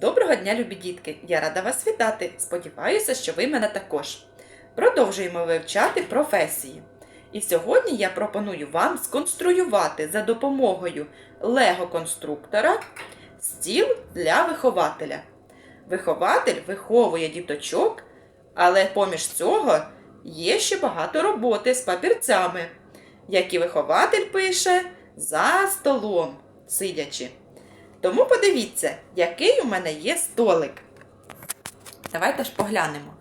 Доброго дня, любі дітки! Я рада вас вітати. Сподіваюся, що ви мене також. Продовжуємо вивчати професії. І сьогодні я пропоную вам сконструювати за допомогою лего-конструктора стіл для вихователя. Вихователь виховує діточок, але поміж цього є ще багато роботи з папірцями, які вихователь пише за столом, сидячи. Тому подивіться, який у мене є столик. Давайте ж поглянемо.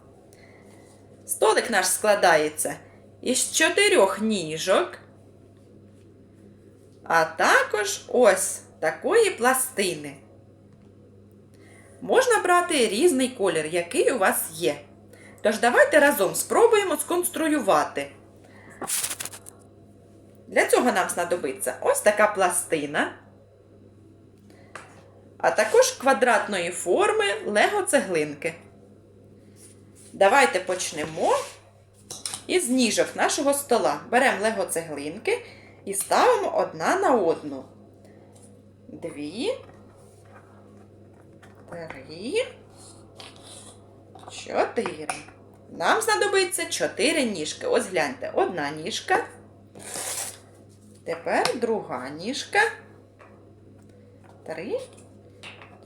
Столик наш складається із чотирьох ніжок, а також ось такої пластини. Можна брати різний колір, який у вас є. Тож давайте разом спробуємо сконструювати. Для цього нам знадобиться ось така пластина а також квадратної форми лего цеглинки. Давайте почнемо із ніжок нашого стола. Беремо лего цеглинки і ставимо одна на одну. Дві, три, чотири. Нам знадобиться чотири ніжки. Ось гляньте, одна ніжка. Тепер друга ніжка. Три.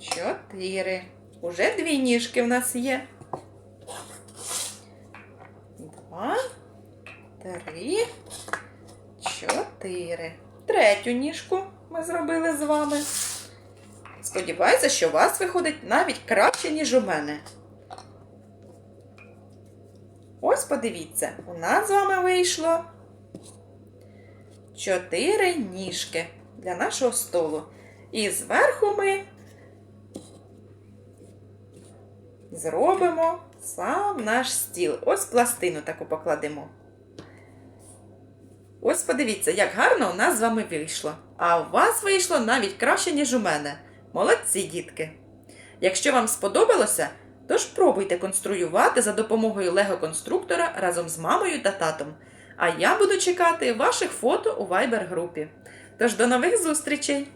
Чотири. Уже дві ніжки в нас є. Два, три, чотири. Третю ніжку ми зробили з вами. Сподіваюся, що у вас виходить навіть краще, ніж у мене. Ось подивіться, у нас з вами вийшло чотири ніжки для нашого столу. І зверху ми зробимо сам наш стіл. Ось пластину таку покладемо. Ось подивіться, як гарно у нас з вами вийшло. А у вас вийшло навіть краще, ніж у мене. Молодці, дітки! Якщо вам сподобалося, то ж пробуйте конструювати за допомогою лего-конструктора разом з мамою та татом. А я буду чекати ваших фото у Viber групі. Тож до нових зустрічей!